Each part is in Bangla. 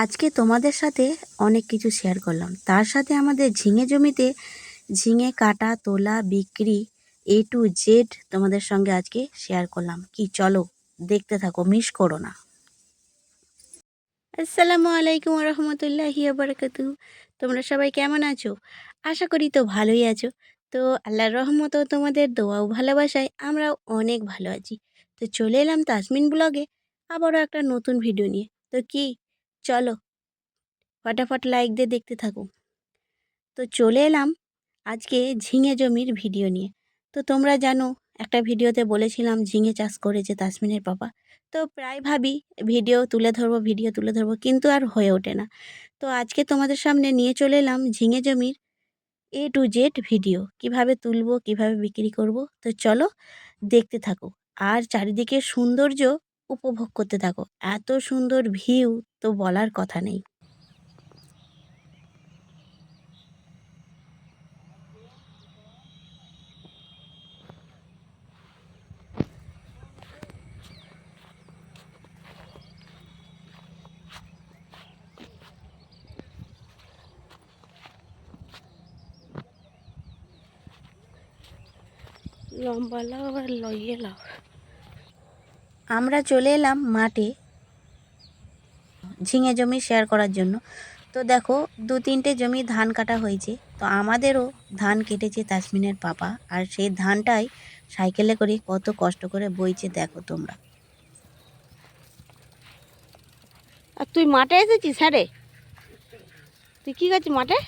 আজকে তোমাদের সাথে অনেক কিছু শেয়ার করলাম। তার সাথে আমাদের ঝিঙে জমিতে ঝিঙে কাটা, তোলা, বিক্রি এ টু জেড তোমাদের সঙ্গে আজকে শেয়ার করলাম। কি চলো, দেখতে থাকো মিস করো না। আসসালামু আলাইকুম রহমতুল্লাহি বারাকাতু তোমরা সবাই কেমন আছো? আশা করি তো ভালোই আছো। তো আল্লাহর রহমত তোমাদের দোয়াও ভালোবাসায়, আমরাও অনেক ভালো আছি। তো চলে এলাম তাসমিন ব্লগে, আবারও একটা নতুন ভিডিও নিয়ে। তো কি চলো, ফটাফট লাইক দিয়ে দেখতে থাকো। তো চলে এলাম আজকে ঝিঙে জমির ভিডিও নিয়ে। তো তোমরা জানো, একটা ভিডিওতে বলেছিলাম ঝিঙে চাষ করেছে তাসমিনের পাপা। তো প্রায় ভাবি ভিডিও তুলে ধরবো ভিডিও তুলে ধরবো, কিন্তু আর হয়ে ওঠে না। তো আজকে তোমাদের সামনে নিয়ে চলে এলাম ঝিঙে জমির এ টু জেড ভিডিও কীভাবে তুলবো, কীভাবে বিক্রি করব, তো চলো দেখতে থাকো। আর চারিদিকে সৌন্দর্য উপভোগ করতে থাকো। এত সুন্দর ভিউ তো বলার কথা নেই। লম্বা লাউ আর লইয়ে লাউ আমরা চলে এলাম মাঠে ঝিঙে জমি শেয়ার করার জন্য। তো দেখো দু তিনটে জমি ধান কাটা হয়েছে। তো আমাদেরও ধান কেটেছে তাসমিনের পাপা। আর সেই ধানটাই সাইকেলে করে কত কষ্ট করে বইছে দেখো তোমরা। আর তুই মাঠে এসেছিস? হ্যাঁ তুই কি করছিস মাঠে?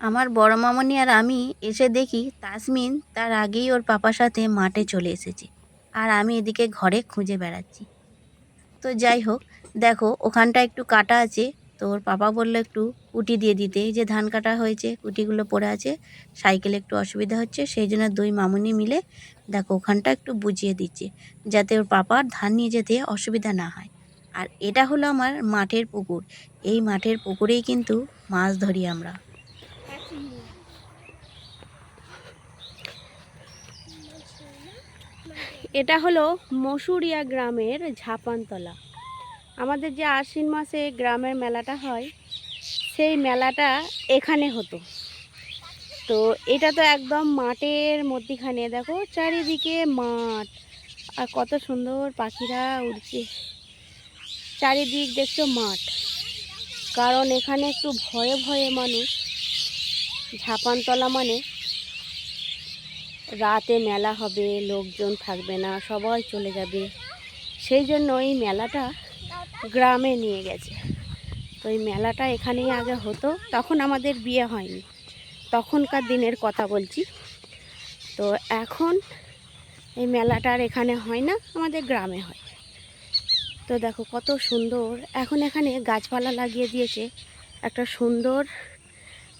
আমার বড় মামনি আর আমি এসে দেখি তাসমিন তার আগেই ওর পাপার সাথে মাঠে চলে এসেছে। আর আমি এদিকে ঘরে খুঁজে বেড়াচ্ছি। তো যাই হোক, দেখো ওখানটা একটু কাটা আছে। তো ওর পাপা বলল একটু কুটি দিয়ে দিতে। যে ধান কাটা হয়েছে, কুটিগুলো পড়ে আছে, সাইকেলে একটু অসুবিধা হচ্ছে, সেই জন্য দুই মামুনি মিলে দেখো ওখানটা একটু বুঝিয়ে দিচ্ছে, যাতে ওর পাপার ধান নিয়ে যেতে অসুবিধা না হয়। আর এটা হলো আমার মাঠের পুকুর। এই মাঠের পুকুরেই কিন্তু মাছ ধরি আমরা। এটা হলো মসুরিয়া গ্রামের ঝাপানতলা। আমাদের যে আশ্বিন মাসে গ্রামের মেলাটা হয়, সেই মেলাটা এখানে হতো। তো এটা তো একদম মাঠের মধ্যিখানে, দেখো চারিদিকে মাঠ। আর কত সুন্দর পাখিরা উড়ছে। চারিদিক দেখছ মাঠ। কারণ এখানে একটু ভয়ে ভয়ে মানুষ। ঝাপানতলা মানে রাতে মেলা হবে, লোকজন থাকবে না, সবাই চলে যাবে। সেই জন্য এই মেলাটা গ্রামে নিয়ে গেছে। তো এই মেলাটা এখানেই আগে হতো, তখন আমাদের বিয়ে হয়নি। তখনকার দিনের কথা বলছি। তো এখন এই মেলাটা আর এখানে হয় না, আমাদের গ্রামে হয়। তো দেখো কত সুন্দর, এখন এখানে গাছপালা লাগিয়ে দিয়েছে। একটা সুন্দর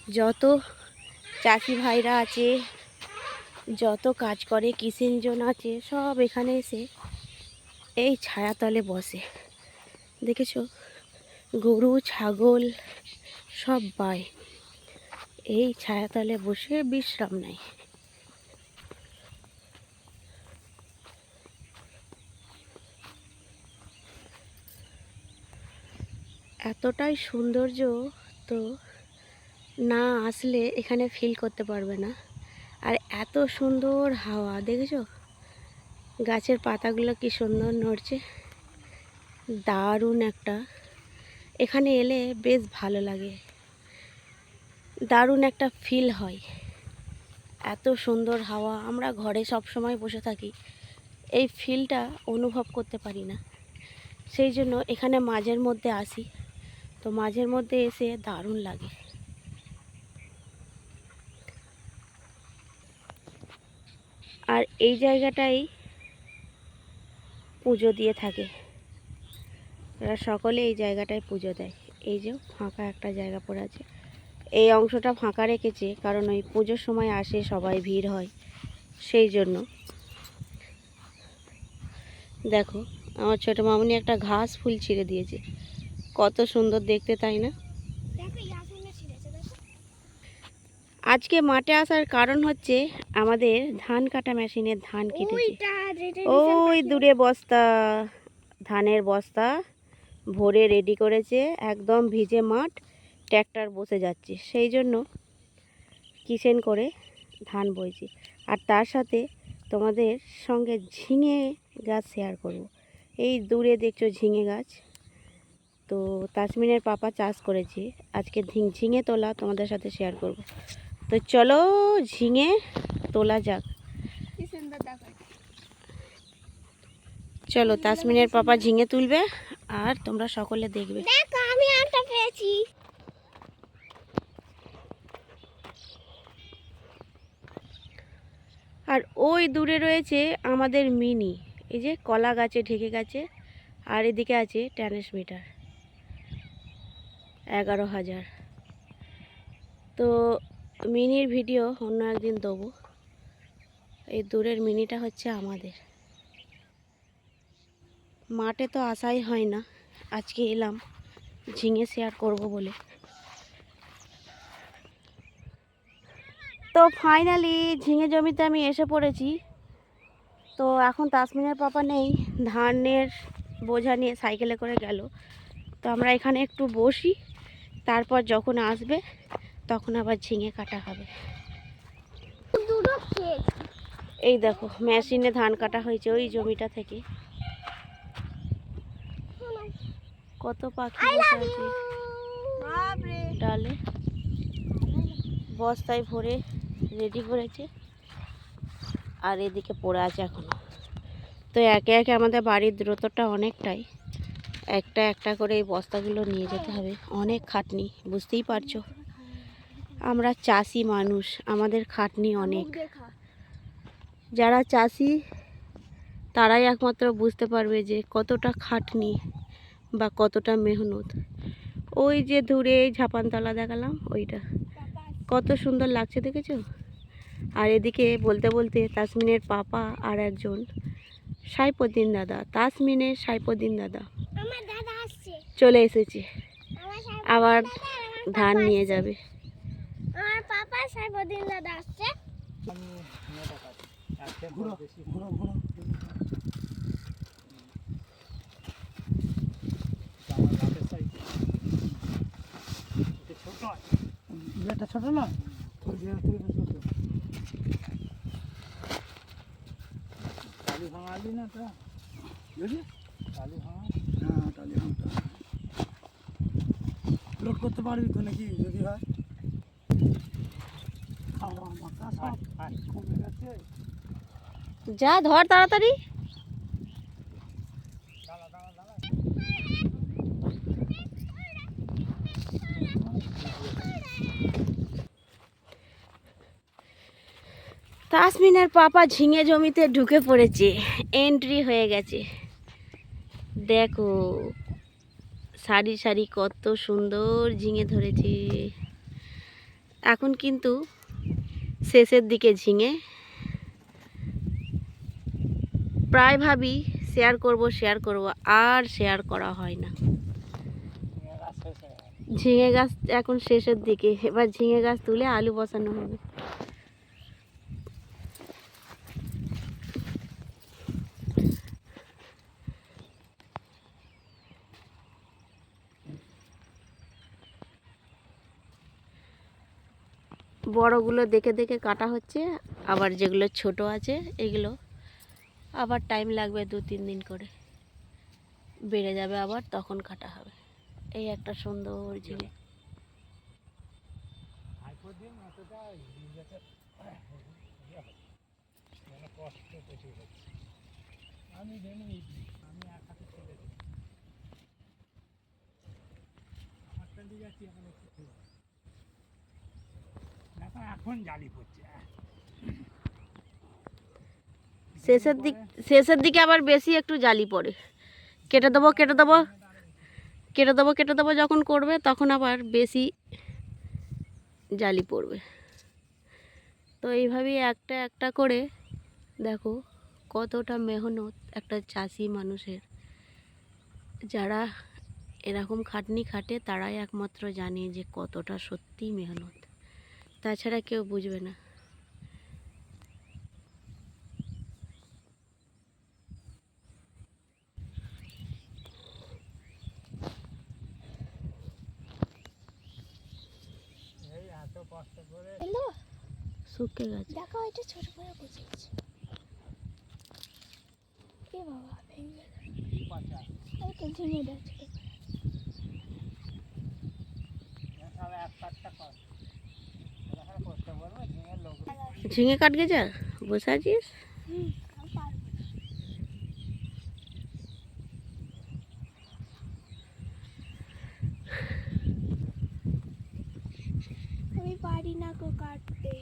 যত চাষি ভাইরা আছে যত কাজ করে কিষেনজন আছে, সব এখানে এসে এই ছায়াতলে বসে। দেখেছ? গরু, ছাগল, সব বাই। এই ছায়াতলে বসে বিশ্রাম নেয়। এতটাই সৌন্দর্য তো না আসলে এখানে ফিল করতে পারবে না। আর এত সুন্দর হাওয়া, দেখেছ? গাছের পাতাগুলো কি সুন্দর নড়ছে। দারুণ একটা। এখানে এলে বেশ ভালো লাগে। দারুণ একটা ফিল হয়। এত সুন্দর হাওয়া, আমরা ঘরে সব সময় বসে থাকি। এই ফিলটা অনুভব করতে পারি না। সেই জন্য এখানে মাঝের মধ্যে আসি। তো মাঝের মধ্যে এসে দারুণ লাগে। আর এই জায়গাটাই পুজো দিয়ে থাকে। এরা সকলে এই জায়গাটায় পুজো দেয়। এই যে ফাঁকা একটা জায়গা পড়ে আছে। এই অংশটা ফাঁকা রেখেছে কারণ ওই পুজোর সময় আসে সবাই ভিড় হয়। সেই জন্য। দেখো, আমার ছোটো মামনি একটা ঘাস ফুল ছিঁড়ে দিয়েছে। কত সুন্দর দেখতে, তাই না? আজকে মাঠে আসার কারণ হচ্ছে আমাদের ধান কাটা মেশিনের ধান কেটেছে ওই দূরে বস্তা ধানের বস্তা ভরে রেডি করেছে একদম ভিজে মাঠ ট্র্যাক্টর বসে যাচ্ছে। সেই জন্য কিসেন করে ধান বইছি। আর তার সাথে তোমাদের সঙ্গে ঝিঙে গাছ শেয়ার করব। এই দূরে দেখছ ঝিঙে গাছ। তো তাসমিনের পাপা চাষ করেছে। আজকে ঝিঙে তোলা তোমাদের সাথে শেয়ার করব। তো চলো ঝিঙে তোলা যাক। চলো তাসমিনের পাপা ঝিঙে তুলবে আর তোমরা সকলে দেখবে। দেখো আমি পেয়েছি আর ওই দূরে রয়েছে আমাদের মিনি এই যে কলা গাছে ঢেকে গেছে আর এদিকে আছে ট্রান্সমিটার এগারো হাজার। তো মিনির ভিডিও অন্য একদিন দেবো। এই দূরের মিনিটা হচ্ছে আমাদের। মাঠে তো আসাই হয় না। আজকে এলাম, ঝিঙে শেয়ার করব বলে। তো ফাইনালি ঝিঙে জমিতে আমি এসে পড়েছি। তো এখন তাসমিনের পাপা নেই, ধানের বোঝা নিয়ে সাইকেলে করে গেল। তো আমরা এখানে একটু বসি, তারপর যখন আসবে তখন আবার ঝিঙে কাটা হবে। এই দেখো মেশিনে ধান কাটা হয়েছে ওই জমিটা থেকে। কত পাখি আছে। ডালে। বস্তায় ভরে রেডি করেছে। আর এদিকে পড়ে আছে এখনও। তো একে একে আমাদের বাড়ির দূরত্বটা অনেকটাই। একটা একটা করে এই বস্তাগুলো নিয়ে যেতে হবে। অনেক খাটনি বুঝতেই পারছ? আমরা চাষি মানুষ আমাদের খাটনি অনেক। যারা চাষি তারাই একমাত্র বুঝতে পারবে যে কতটা খাটনি বা কতটা মেহনত। ওই যে দূরে ঝাপানতলা দেখালাম ওইটা। কত সুন্দর লাগছে দেখেছ? আর এদিকে বলতে বলতে তাসমিনের পাপা আর একজন। সাইপদ্দিন দাদা তাসমিনের সাইপদ্দিন দাদা। চলে এসেছে। আবার ধান নিয়ে যাবে। দাদা আসছে। এটা ছোট না ভাঙালি তা ভাঙা। হ্যাঁ ভাঙা। লোড করতে পারবি তো নাকি যদি হয় খাওয়া মাথা সব কমে গেছে যা ধর তাড়াতাড়ি। তাসমিনের পাপা ঝিঙে জমিতে ঢুকে পড়েছে এন্ট্রি হয়ে গেছে। দেখো, সারি সারি কত সুন্দর ঝিঙে ধরেছে। এখন কিন্তু শেষের দিকে ঝিঙে। প্রায় ভাবি শেয়ার করব শেয়ার করব, আর শেয়ার করা হয় না। ঝিঙে গাছ এখন শেষের দিকে, এবার ঝিঙে গাছ তুলে আলু বসানো হবে। বড়গুলো দেখে দেখে কাটা হচ্ছে, আবার যেগুলো ছোট আছে এগুলো আবার টাইম লাগবে দু তিন দিন করে। বেড়ে যাবে আবার, তখন কাটা হবে। এই একটা সুন্দর ঝিঙে আমি আমি এক এখন জালি পড়ছে শেষের দিক, শেষের দিকে আবার বেশি একটু জালি পড়ে। কেটে দেবো কেটে দেবো। কেটে দেবো কেটে দেবো যখন করবে, তখন আবার বেশি জালি পড়বে। তো এইভাবেই একটা একটা করে দেখো কতটা মেহনত একটা চাষি মানুষের। যারা এরকম খাটনি খাটে, তারাই একমাত্র জানে যে কতটা সত্যি মেহনত। তাছাড়া কেউ বুঝবে না। এত কষ্ট করে হ্যালো। শুকে গেছে। দেখো এটা ছোট করে বসে আছে এ বাবা ভেঙে গেল। এক কর এখানে করতে বলব ঝিঙের লোক ঝিঙে কাট গেছে বসে আছিস? আমি পারি না গো কাটতে।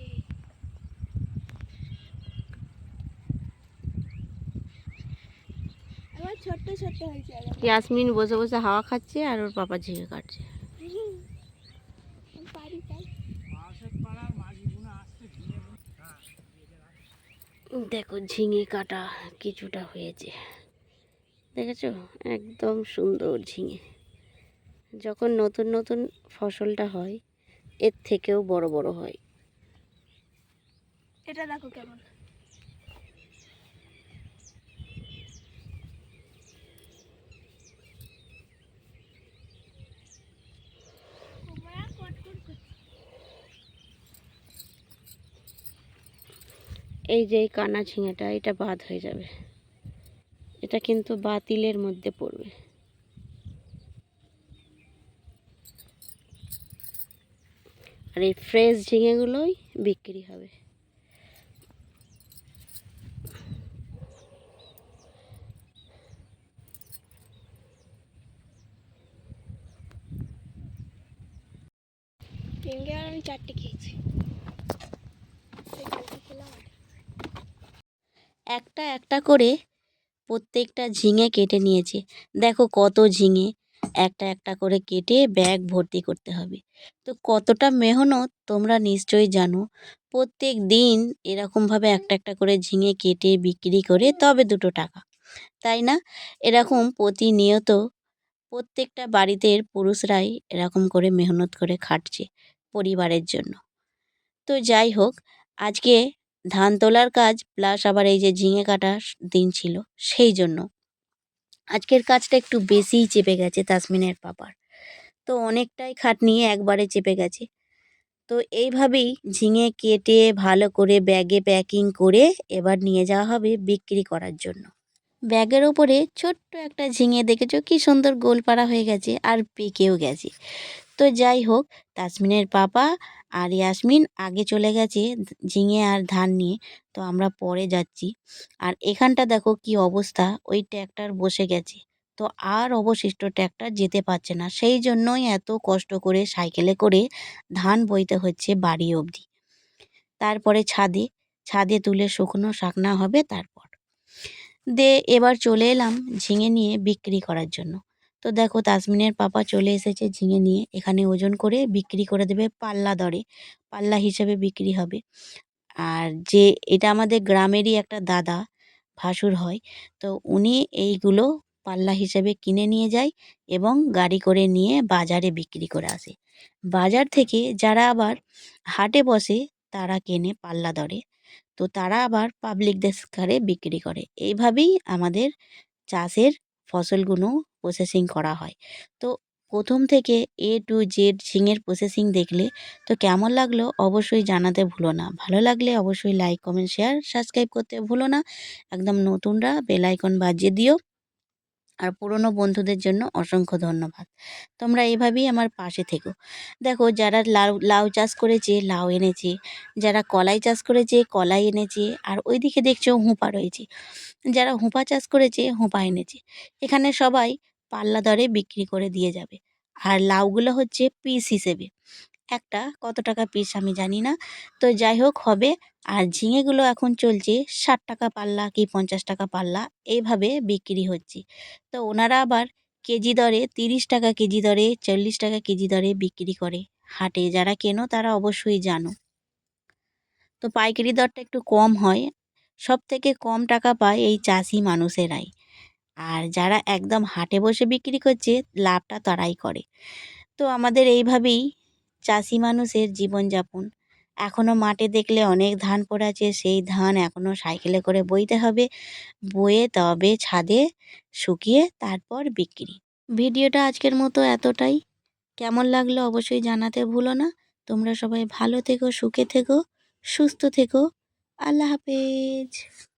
ইয়াসমিন বসে বসে হাওয়া খাচ্ছে আর ওর পাপা ঝিঙে কাটছে হুম, আমি পারি তাই মাসের পাড়ার মাঝিগুলো আসছে ঝিঙে দেখো ঝিঙে কাটা কিছুটা হয়েছে। দেখেছ? একদম সুন্দর ঝিঙে। যখন নতুন নতুন ফসলটা হয়, এর থেকেও বড় বড় হয়। এটা দেখো কেমন। এই যে এই কানা ঝিঙেটা, এটা বাদ হয়ে যাবে। এটা কিন্তু বাতিলের মধ্যে পড়বে। আর এই ফ্রেশ ঝিঙেগুলোই বিক্রি হবে। ভেঙে আর আমি চারটে খেয়েছি এই চারটে খেলাম আর একটা একটা করে প্রত্যেকটা ঝিঙে কেটে নিয়েছে। দেখো কত ঝিঙে, একটা একটা করে কেটে ব্যাগ ভর্তি করতে হবে। তো কতটা মেহনত তোমরা নিশ্চয়ই জানো। প্রত্যেক দিন এরকমভাবে একটা একটা করে ঝিঙে কেটে বিক্রি করে তবে দুটো টাকা। তাই না? এরকম প্রতিনিয়ত প্রত্যেকটা বাড়িতে পুরুষরাই এরকম করে মেহনত করে খাটছে পরিবারের জন্য। তো যাই হোক, আজকে ধান তোলার কাজ প্লাস আবার এই যে ঝিঙে কাটার দিন ছিল, সেই জন্য। আজকের কাজটা একটু বেশিই চেপে গেছে তাসমিনের পাপার। তো অনেকটাই খাটনি একবারে চেপে গেছে। তো এইভাবেই ঝিঙে কেটে ভালো করে ব্যাগে প্যাকিং করে এবার নিয়ে যাওয়া হবে বিক্রি করার জন্য। ব্যাগের ওপরে ছোট্ট একটা ঝিঙে দেখেছ কি সুন্দর গোলপাড়া হয়ে গেছে আর পেকেও গেছে। তো যাই হোক, তাসমিনের পাপা আর ইয়াসমিন আগে চলে গেছে ঝিঙে আর ধান নিয়ে। তো আমরা পরে যাচ্ছি। আর এখানটা দেখো কি অবস্থা, ওই ট্র্যাক্টর বসে গেছে। তো আর অবশিষ্ট ট্র্যাক্টর যেতে পারছে না। সেই জন্যই এত কষ্ট করে, সাইকেলে করে ধান বইতে হচ্ছে বাড়ি অবধি। তারপরে ছাদে ছাদে তুলে শুকনো শাকনা হবে তারপর। দে, এবার চলে এলাম ঝিঙে নিয়ে বিক্রি করার জন্য। তো দেখো তাসমিনের পাপা চলে এসেছে ঝিঙে নিয়ে। এখানে ওজন করে বিক্রি করে দেবে পাল্লা দরে। পাল্লা হিসেবে বিক্রি হবে। আর যে এটা আমাদের গ্রামেরই একটা দাদা ভাসুর হয়, তো উনি এইগুলো পাল্লা হিসেবে কিনে নিয়ে যায় এবং গাড়ি করে নিয়ে বাজারে বিক্রি করে আসে। বাজার থেকে যারা আবার হাটে বসে তারা কেনে পাল্লা দরে। তো তারা আবার পাবলিকদের কারে বিক্রি করে। এইভাবেই আমাদের চাষের ফসলগুলো প্রসেসিং করা হয়। তো প্রথম থেকে এ টু জেড ঝিঙের প্রসেসিং দেখলে তো কেমন লাগল অবশ্যই জানাতে ভুলো না। ভালো লাগলে অবশ্যই লাইক কমেন্ট শেয়ার সাবস্ক্রাইব করতে ভুলো না। একদম নতুনরা বেল আইকন বাজিয়ে দিও। আর পুরনো বন্ধুদের জন্য অসংখ্য ধন্যবাদ। তোমরা এভাবেই আমার পাশে থেকো। দেখো যারা লাউ লাউ চাষ করেছে, লাউ এনেছে, যারা কলাই চাষ করেছে, কলাই এনেছে, আর ওইদিকে দেখছ হুঁপা রয়েছে। যারা হুঁপা চাষ করেছে, হুঁপা এনেছে। এখানে সবাই পাল্লা দরে বিক্রি করে দিয়ে যাবে। আর লাউগুলো হচ্ছে পিস হিসেবে। একটা কত টাকা পিস আমি জানি না। তো যাই হোক, হবে। আর ঝিঙেগুলো এখন চলছে ষাট টাকা পাল্লা কি পঞ্চাশ টাকা পাল্লা, এইভাবে বিক্রি হচ্ছে। তো ওনারা আবার কেজি দরে তিরিশ টাকা কেজি দরে, চল্লিশ টাকা কেজি দরে বিক্রি করে। হাটে যারা কেনো তারা অবশ্যই জানো। তো পাইকারি দরটা একটু কম হয়। সব থেকে কম টাকা পায় এই চাষি মানুষেরাই। আর যারা একদম হাটে বসে বিক্রি করছে, লাভটা তারাই করে। তো আমাদের এইভাবেই চাষি মানুষের জীবনযাপন। এখনও মাঠে দেখলে অনেক ধান পড়ে আছে, সেই ধান এখনও সাইকেলে করে বইতে হবে। বয়ে তবে ছাদে শুকিয়ে তারপর বিক্রি। ভিডিওটা আজকের মতো এতটাই। কেমন লাগল অবশ্যই জানাতে ভুলো না। তোমরা সবাই ভালো থেকো, সুখে থেকো, সুস্থ থেকো। আল্লাহ হাফেজ।